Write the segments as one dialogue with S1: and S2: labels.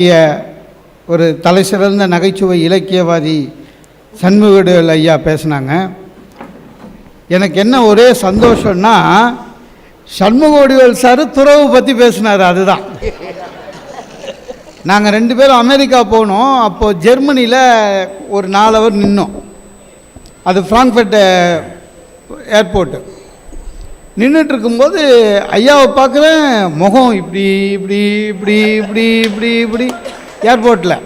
S1: ஒரு ஒரு தலைசிறந்த நகைச்சுவை இலக்கியவாதி சண்முகடுகள் ஐயா பேசுனாங்க. எனக்கு என்ன ஒரே சந்தோஷம்னா சண்முகவடிவேல் சார் துறவு பற்றி பேசினார் அதுதான். நாங்கள் ரெண்டு பேரும் அமெரிக்கா போனோம். அப்போது ஜெர்மனியில் ஒரு நாலு அவர் நின்னோம். அது ஃப்ராங்க்ஃபர்ட் ஏர்போர்ட்டு. நின்றுட்டு இருக்கும்போது ஐயாவை பார்க்குறேன் முகம் இப்படி இப்படி இப்படி இப்படி இப்படி இப்படி. ஏர்போர்ட்டில்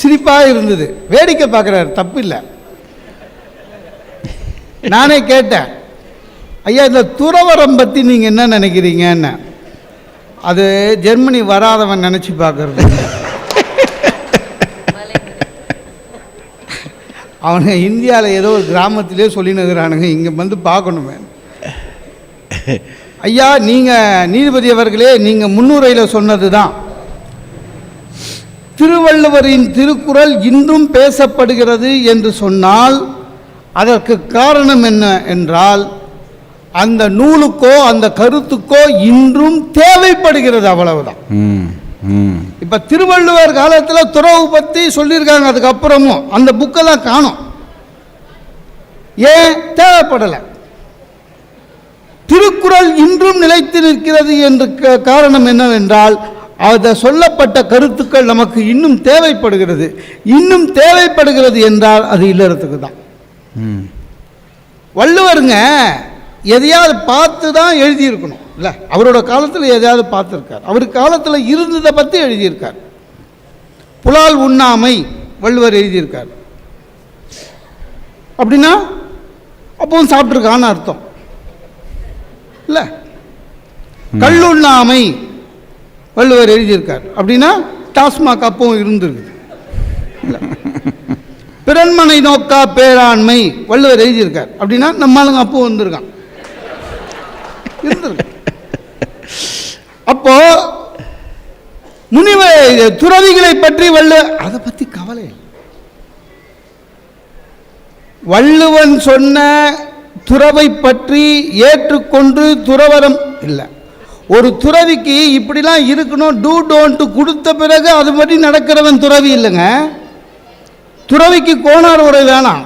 S1: சிரிப்பாக இருந்தது. வேடிக்கை பார்க்குறாரு தப்பு இல்லை. நானே கேட்டேன். ஐயா இந்த துறவரம் பற்றி நீங்கள் என்ன நினைக்கிறீங்கன்னு. அது ஜெர்மனி வராதவன் நினச்சி பார்க்கறது. அவனுங்க இந்தியாவில் ஏதோ ஒரு கிராமத்திலே சொல்லினுக்கிறானுங்க இங்கே வந்து பார்க்கணுமே. ஐயா நீங்கள் நீதிபதி அவர்களே நீங்கள் முன்னுரையில் சொன்னது தான் திருவள்ளுவரின் திருக்குறள் இன்றும் பேசப்படுகிறது என்று சொன்னால் அதற்கு காரணம் என்ன என்றால் அந்த நூலுக்கோ அந்த கருத்துக்கோ இன்றும் தேவைப்படுகிறது அவ்வளவுதான். இப்போ திருவள்ளுவர் காலத்தில் துறவு பற்றி சொல்லியிருக்காங்க அதுக்கப்புறமும் அந்த புக்கெல்லாம் காணும். ஏன்? தேவைப்படலை. திருக்குறள் இன்றும் நிலைத்து நிற்கிறது என்று காரணம் என்னவென்றால் அதை சொல்லப்பட்ட கருத்துக்கள் நமக்கு இன்னும் தேவைப்படுகிறது. இன்னும் தேவைப்படுகிறது என்றால் அது இல்லறத்துக்கு தான். வள்ளுவருங்க எதையாவது பார்த்து தான் எழுதியிருக்கணும். இல்லை அவரோட காலத்தில் எதையாவது பார்த்துருக்கார். அவர் காலத்தில் இருந்ததை பற்றி எழுதியிருக்கார். புலால் உண்ணாமை வள்ளுவர் எழுதியிருக்கார். அப்படின்னா அப்பவும் சாப்பிட்ருக்கான்னு அர்த்தம் இல்லை கல்லுண்ணாமை வள்ளுவர் எழுதியிருக்கார். அப்படின்னா டாஸ்மாக் அப்பவும் இருந்திருக்குது. பிறன்மனை நோக்கா பேராண்மை வள்ளுவர் எழுதியிருக்கார். அப்படின்னா நம்மளுங்க அப்பவும் அப்போ வந்திருக்கான் இருந்திருக்கு. அப்போ முனிவ துறவிகளை பற்றி வள்ளுவ அதை பத்தி கவலை இல்லை. வள்ளுவன் சொன்ன துறவை பற்றி ஏற்றுக்கொண்டு துறவரம் இல்லை. ஒரு துறவிக்கு இப்படிலாம் இருக்கணும் டூ டோன்ட்டு கொடுத்த பிறகு அது மாதிரி நடக்கிறவன் துறவி இல்லைங்க. துறவிக்கு கோணார் உரை வேணாம்.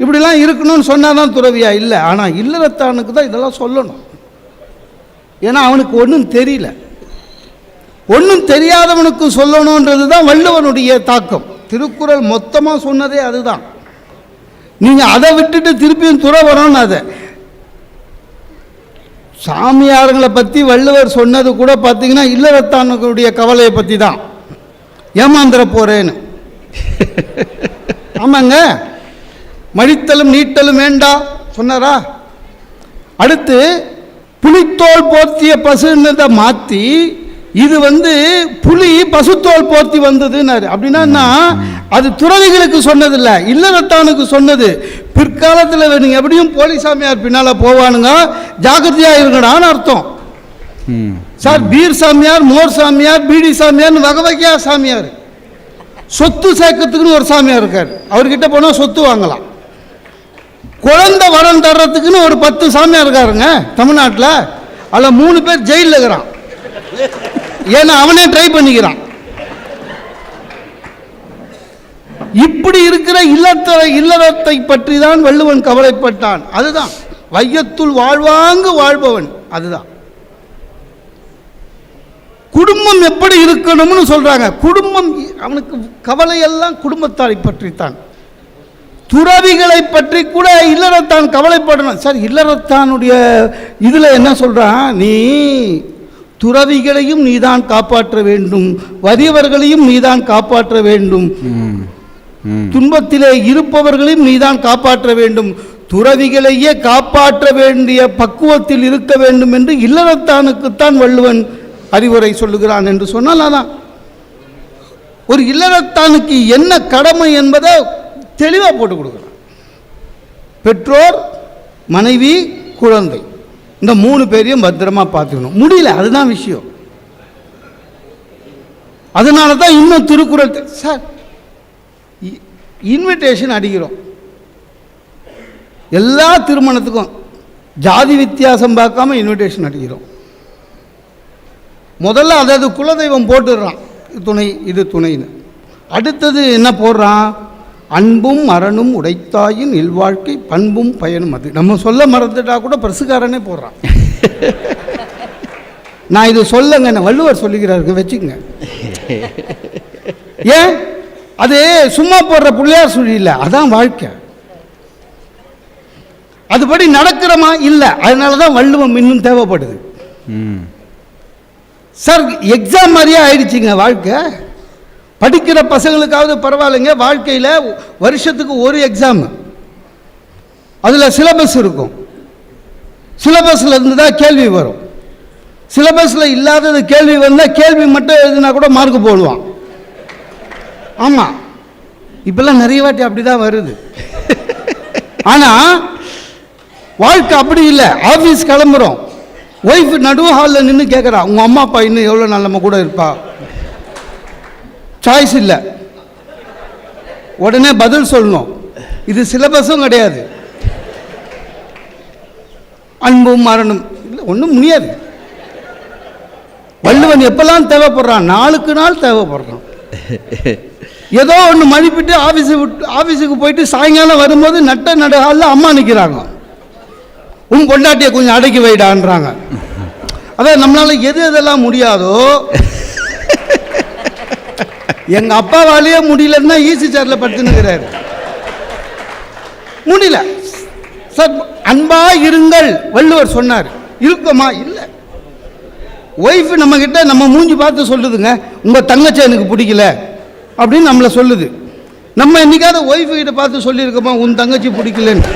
S1: இப்படிலாம் இருக்கணும்னு சொன்னால் தான் துறவியா? இல்லை. ஆனால் இல்லறத்தானுக்கு தான் இதெல்லாம் சொல்லணும். ஏன்னா அவனுக்கு ஒன்றும் தெரியல. ஒன்றும் தெரியாதவனுக்கு சொல்லணுன்றது தான் வள்ளுவனுடைய தாக்கம். திருக்குறள் மொத்தமாக சொன்னதே அதுதான். நீங்கள் அதை விட்டுட்டு திருப்பியும் துறவரணும் அதை. சாமியார்களை பற்றி வள்ளுவர் சொன்னது கூட பார்த்தீங்கன்னா இல்லறத்தானுடைய கவலையை பற்றி தான் ஏமாந்துட போகிறேன்னு ஆமாங்க. மடித்தலும் நீட்டலும் வேண்டா சொன்னாரா? அடுத்து புலித்தோல் போர்த்திய பசுன்னதை மாற்றி இது வந்து புலி பசுத்தோல் போர்த்தி வந்ததுன்னாரு. அப்படின்னா அது துறவிகளுக்கு சொன்னதில்ல இல்லறத்தானுக்கு சொன்னது. பிற்காலத்தில் நீங்கள் எப்படியும் போலீசாமியார் பின்னால் போவானுங்க. ஜாக்கிரதையாக இருக்கடான்னு அர்த்தம். சார் பீர் சாமியார் மோர் சாமியார் பீடி சாமியார்னு வகை வகையா சாமியார். சொத்து சேர்க்கறதுக்குன்னு ஒரு சாமியார் இருக்கார். அவர்கிட்ட போனால் சொத்து வாங்கலாம். குழந்தை வரம் தர்றதுக்குன்னு ஒரு பத்து சாமியார் இருக்காருங்க தமிழ்நாட்டில். அதில் மூணு பேர் ஜெயிலில் இருக்கிறான். ஏன்னா அவனே ட்ரை பண்ணிக்கிறான். இப்படி இருக்கிற இல்லத்தரை இல்லறத்தை பற்றி தான் வள்ளுவன் கவலைப்பட்டான். அதுதான். வையத்துள் வாழ்வாங்கு வாழ்பவன். அதுதான். குடும்பம் எப்படி இருக்கணும்னு சொல்றாங்க. குடும்பம் அவனுக்கு கவலையெல்லாம் குடும்பத்தாரை பற்றித்தான். துறவிகளை பற்றி கூட இல்லறத்தான் கவலைப்படணும். சார் இல்லறத்தானுடைய இதில் என்ன சொல்கிறான் நீ துறவிகளையும் நீதான் காப்பாற்ற வேண்டும். வறியவர்களையும் நீதான் காப்பாற்ற வேண்டும். துன்பத்திலே இருப்பவர்களையும் நீதான் காப்பாற்ற வேண்டும். துறவிகளையே காப்பாற்ற வேண்டிய பக்குவத்தில் இருக்க வேண்டும் என்று இல்லறத்தானுக்குத்தான் வள்ளுவன் அறிவுரை சொல்லுகிறான் என்று சொன்னால் அதான். ஒரு இல்லறத்தானுக்கு என்ன கடமை என்பதை தெளிவாக போட்டு கொடுக்குறான் பெற்றோர் மனைவி குழந்தை. இந்த மூணு பேரையும் பத்திரமா பார்த்துக்கணும். முடியல அதுதான் விஷயம். அதனால தான் இன்னும் திருக்குறள் சார் இன்விடேஷன் அடிக்கிறோம். எல்லா திருமணத்துக்கும் ஜாதி வித்தியாசம் பார்க்காம இன்விடேஷன் அடிக்கிறோம். முதல்ல அதாவது குலதெய்வம் போட்டுடுறான். துணை இது துணைன்னு. அடுத்தது என்ன போடுறான்? அன்பும் மரணும் உடைத்தாயின் இல்வாழ்க்கை பண்பும் பயனும் அது. நம்ம சொல்ல மறந்துட்டா கூட பிரசுகாரனே போடுறான். நான் இது சொல்லங்க நான் வள்ளுவர் சொல்லுகிறாருக்கு வச்சுக்கங்க. ஏன்? அது சும்மா போடுற பிள்ளையார் சொல்லி இல்லை அதான் வாழ்க்கை. அதுபடி நடக்கிறோமா இல்லை அதனால தான் வள்ளுவம் இன்னும் தேவைப்படுது. சார் எக்ஸாம் மாதிரியே ஆயிடுச்சுங்க வாழ்க்கை. படிக்கிற பசங்களுக்காவது பரவாயில்லைங்க. வாழ்க்கையில் வருஷத்துக்கு ஒரு எக்ஸாம் அதில் சிலபஸ் இருக்கும். சிலபஸில் இருந்து தான் கேள்வி வரும். சிலபஸில் இல்லாதது கேள்வி வந்தால் கேள்வி மட்டும் எழுதினா கூட மார்க் போடுவான். ஆமாம் இப்போல்லாம் நிறைய வாட்டி அப்படி தான் வருது. ஆனால் வாழ்க்கை அப்படி இல்லை. ஆஃபீஸ் கிளம்புறோம். ஒய்ஃப் நடுவு ஹாலில் நின்று கேட்குறா உங்கள் அம்மா அப்பா இன்னும் எவ்வளோ நாள் நம்ம கூட இருப்பா? சாய்ஸ் இல்லை. உடனே பதில் சொல்லணும். இது சிலபஸும் கிடையாது. அன்பும் மரணம். இல்லை ஒன்றும் முடியாது. வள்ளுவன் எப்பெல்லாம் தேவைப்படுறான்? நாளுக்கு நாள் தேவைப்படுறான். ஏதோ ஒன்று மதிப்பிட்டு ஆஃபீஸு விட்டு ஆஃபீஸுக்கு போயிட்டு சாயங்காலம் வரும்போது நட்ட நடுகாலில் அம்மா நிற்கிறாங்க உன் பொண்டாட்டியை கொஞ்சம் அடக்கி வைடான்றாங்க. அதான் நம்மளால் எது எதெல்லாம் முடியாதோ எங்க அப்பாவாலேயே முடியலன்னா ஈசி சேர்ல படுத்துனுக்கிறாரு முடியல. சார் அன்பா இருங்கள் வள்ளுவர் சொன்னார். இருக்கமா இல்லை. ஒய்ஃப் நம்ம கிட்ட நம்ம மூஞ்சி பார்த்து சொல்லுதுங்க உங்க தங்கச்சி எனக்கு பிடிக்கல அப்படின்னு நம்மளை சொல்லுது. நம்ம என்னைக்காவது ஒய்ஃபு கிட்ட பார்த்து சொல்லியிருக்கோமா உன் தங்கச்சி பிடிக்கலன்னு?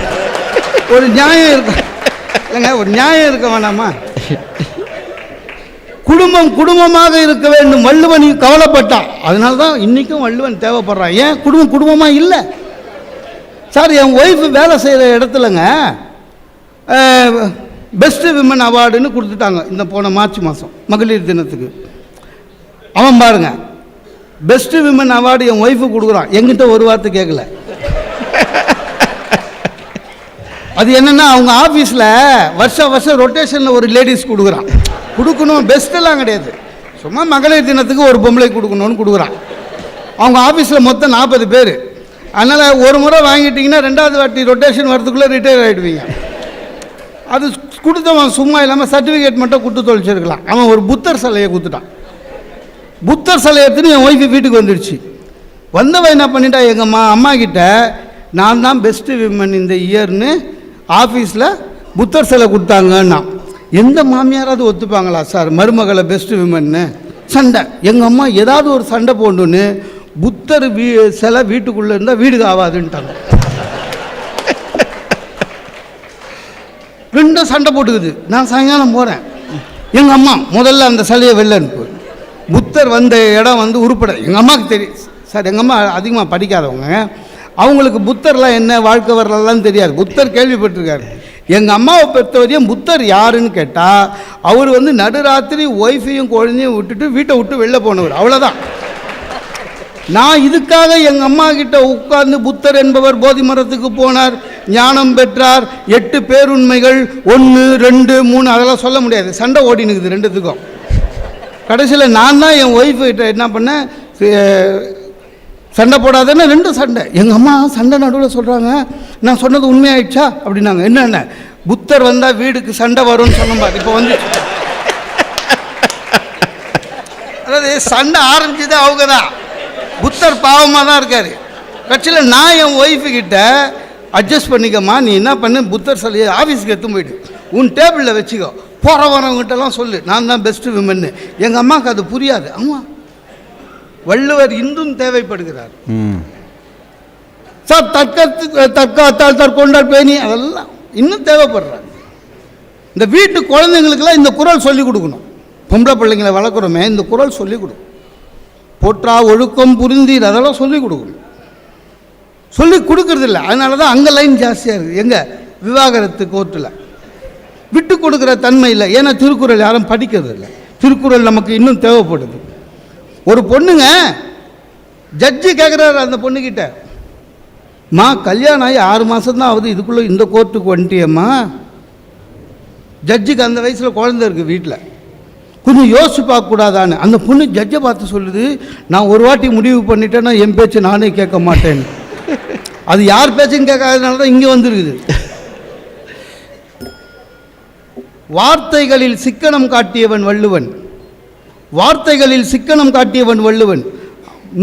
S1: ஒரு நியாயம் இருக்கும் இல்லைங்க ஒரு நியாயம் இருக்க வேணாமா? குடும்பம் குடும்பமாக இருக்க வேண்டும். வள்ளுவன் கவலைப்பட்டான். அதனால தான் இன்றைக்கும் வள்ளுவன் தேவைப்படுறான். ஏன்? குடும்பம் குடும்பமாக இல்லை. சார் என் ஒய்ஃப் வேலை செய்கிற இடத்துலங்க பெஸ்ட்டு விமன் அவார்டுன்னு கொடுத்துட்டாங்க. இந்த போன மார்ச் மாதம் மகளிர் தினத்துக்கு. அவன் பாருங்க பெஸ்ட்டு விமன் அவார்டு என் ஒய்ஃபு கொடுக்குறான். எங்கிட்ட ஒரு வார்த்தை கேட்கல அது என்னன்னா அவங்க ஆஃபீஸில் வருஷம் வருஷம் ரொட்டேஷனில் ஒரு லேடிஸ் கொடுக்குறான். கொடுக்கணும் பெஸ்ட்டெல்லாம் கிடையாது. சும்மா மகளிர் தினத்துக்கு ஒரு பொம்பளை கொடுக்கணும்னு கொடுக்குறான். அவங்க ஆஃபீஸில் மொத்தம் நாற்பது பேர். அதனால் ஒரு முறை வாங்கிட்டிங்கன்னா ரெண்டாவது வாட்டி ரொட்டேஷன் வரதுக்குள்ளே ரிட்டையர் ஆகிடுவீங்க அது கொடுத்தவன் சும்மா இல்லாமல் சர்டிஃபிகேட் மட்டும் கொடுத்து தொலைச்சிருக்கலாம். அவன் ஒரு புத்தர் சிலையை கொடுத்துட்டான். புத்தர் சிலை எடுத்துன்னு என் ஒய்ஃபு வீட்டுக்கு வந்துடுச்சு. வந்தவன் என்ன பண்ணிட்டா எங்கள் அம்மா அம்மா கிட்ட நான் தான் பெஸ்ட்டு விமன் இந்த இயர்னு ஆஃபீஸில் புத்தர் சிலை கொடுத்தாங்கன்னா எந்த மாமியாராவது ஒத்துப்பாங்களா சார்? மருமகளை பெஸ்ட்டு விமன்னு சண்டை. எங்கள் அம்மா ஏதாவது ஒரு சண்டை போடணுன்னு புத்தர் வீ சிலை வீட்டுக்குள்ளே இருந்தால் வீடு ஆகாதுன்ட்டாங்க ரெண்டும் சண்டை போட்டுக்குது. நான் சாயங்காலம் போகிறேன் எங்கள் அம்மா முதல்ல அந்த சிலையை வெளில அனுப்பு. புத்தர் வந்த இடம் வந்து உருப்பட எங்கள் அம்மாவுக்கு தெரியும் சார் எங்கள் அம்மா அதிகமாக படிக்காதவங்க. அவங்களுக்கு புத்தர்லாம் என்ன வாழ்க்கை வரலாம் தெரியாது. புத்தர் கேள்விப்பட்டிருக்காரு. எங்கள் அம்மாவை பெற்றவரையும் புத்தர் யாருன்னு கேட்டால் அவர் வந்து நடுராத்திரி ஒய்ஃபையும் குழந்தையும் விட்டுட்டு வீட்டை விட்டு வெளில போனவர். அவ்வளோதான் நான் இதுக்காக எங்கள் அம்மா கிட்ட உட்கார்ந்து புத்தர் என்பவர் போதி மரத்துக்கு போனார் ஞானம் பெற்றார் எட்டு பேருண்மைகள் ஒன்று ரெண்டு மூணு அதெல்லாம் சொல்ல முடியாது. சண்டை ஓடினுக்குது ரெண்டுத்துக்கும். கடைசியில் நான் தான் என் ஒய்ஃபு கிட்ட என்ன பண்ணேன் சண்டை போடாதேன்னு ரெண்டு சண்டை. எங்கள் அம்மா சண்டை நடுவில் சொல்கிறாங்க நான் சொன்னது உண்மையாயிடுச்சா? அப்படின்னாங்க. என்னென்ன புத்தர் வந்தால் வீடுக்கு சண்டை வரும்னு சொன்னோம் பாரு இப்போ வந்து அதாவது சண்டை ஆரம்பிச்சது அவங்க தான். புத்தர் பாவமாக தான் இருக்கார். கட்சியில் நான் என் ஒய்ஃபு கிட்ட அட்ஜஸ்ட் பண்ணிக்கம்மா நீ என்ன பண்ணு? புத்தர் சிலையை ஆஃபீஸுக்கு எடுத்து போயிடு உன் டேபிளில் வச்சுக்கோ. போகிற வரவங்கிட்டலாம் சொல்லு. நான் தான் பெஸ்ட்டு விமன்னு எங்கள் அம்மாவுக்கு அது புரியாது. ஆமாம் வள்ளுவர் இன்றும் தேவைப்படுகிறார். சார் தற்கத்து தற்காத்தால் தற்கொண்டால் பேணி அதெல்லாம் இன்னும் தேவைப்படுறாங்க இந்த வீட்டு குழந்தைங்களுக்கெல்லாம் இந்த குரல் சொல்லி கொடுக்கணும். பொம்பளை பிள்ளைங்களை வளர்க்குறோமே இந்த குரல் சொல்லி கொடுக்கணும் போற்றா ஒழுக்கம் புரிந்தீர் அதெல்லாம் சொல்லி கொடுக்கணும். சொல்லி கொடுக்கறதில்ல. அதனால தான் அங்கே லைன் ஜாஸ்தியாக இருக்குது எங்கே? விவாகரத்து கோர்ட்டில் விட்டு கொடுக்குற தன்மை இல்லை. ஏன்னா திருக்குறள் யாரும் படிக்கிறது இல்லை திருக்குறள் நமக்கு இன்னும் தேவைப்படுது. ஒரு பொண்ணுங்க ஜட்ஜி கேட்குறாரு அந்த பொண்ணுக்கிட்ட மா கல்யாணம் ஆகி ஆறு மாதம் தான் ஆகுது இதுக்குள்ளே இந்த கோர்ட்டுக்கு வந்துட்டியம்மா? ஜட்ஜுக்கு அந்த வயசில் குழந்தை இருக்குது வீட்டில் கொஞ்சம் யோசிச்சு பார்க்கக்கூடாதான்னு. அந்த பொண்ணு ஜட்ஜை பார்த்து சொல்லுது நான் ஒரு வாட்டி முடிவு பண்ணிட்டேன்னா என் பேச்சு நானே கேட்க மாட்டேன் அது யார் பேச்சும் கேட்காதனால தான் இங்கே வந்துருக்குது. வார்த்தைகளில் சிக்கனம் காட்டியவன் வள்ளுவன். வார்த்தைகளில் சிக்கனம் காட்டியவன் வள்ளுவன்.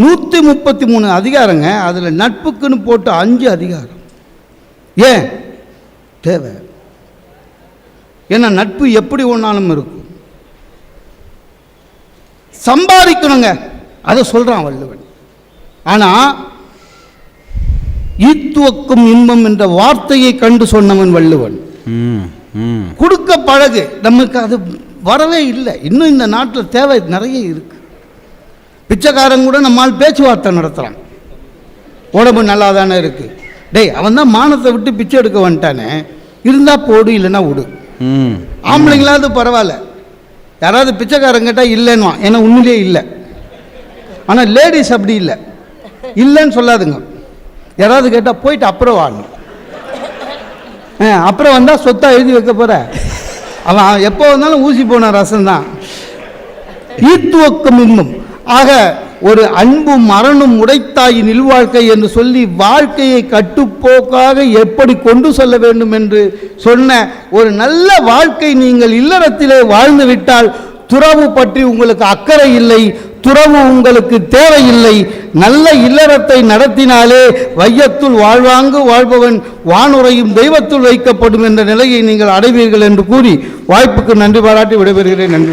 S1: நூற்றி முப்பத்தி மூணு அதிகாரங்க அதில் நட்புக்குன்னு போட்டு அஞ்சு அதிகாரம். ஏன்? தேவை. ஏன்னா நட்பு எப்படி ஒன்றாலும் இருக்கும். சம்பாதிக்கணுங்க அதை சொல்கிறான் வள்ளுவன். ஆனால் ஈத்துவக்கும் இன்பம் என்ற வார்த்தையை கண்டு சொன்னவன் வள்ளுவன். கொடுக்க பழகு நமக்கு அது வரவே இல்லை. இன்னும் இந்த நாட்டில் தேவை நிறைய இருக்கு. பிச்சைக்காரன் கூட நம்மால் பேச்சுவார்த்தை நடத்துகிறான் உடம்பு நல்லா தானே இருக்கு. டேய் அவன் தான் மானத்தை விட்டு பிச்சை எடுக்க வந்துட்டானே. இருந்தா போடு இல்லைன்னா விடு. ஆம்பளைங்களாவது பரவாயில்ல. யாராவது பிச்சைக்காரன் கேட்டால் இல்லைன்னுவான். ஏன்னா உண்மையிலேயே இல்லை. ஆனால் லேடிஸ் அப்படி இல்லை. இல்லைன்னு சொல்லாதுங்க. யாராவது கேட்டால் போயிட்டு அப்புறம் ஆ அப்புறம் வந்தால் சொத்தா எழுதி வைக்க போகிற அவன் எப்போ வந்தாலும் ஊசி போன ரசம் தான். ஈத்துவக்கம் இன்னும் ஆக ஒரு அன்பும் மரணும் உடைத்தாயின் இல்வாழ்க்கை என்று சொல்லி வாழ்க்கையை கட்டுப்போக்காக எப்படி கொண்டு செல்ல வேண்டும் என்று சொன்ன ஒரு நல்ல வாழ்க்கை நீங்கள் இல்லறத்திலே வாழ்ந்து விட்டால் துறவு பற்றி உங்களுக்கு அக்கறை இல்லை. துறவு உங்களுக்கு தேவையில்லை. நல்ல இல்லறத்தை நடத்தினாலே வையத்துள் வாழ்வாங்கு வாழ்பவன் வானுரையும் தெய்வத்துள் வைக்கப்படும் என்ற நிலையை நீங்கள் அடைவீர்கள் என்று கூறி வாய்ப்புக்கு நன்றி பாராட்டி விடைபெறுகிறேன். நன்றி.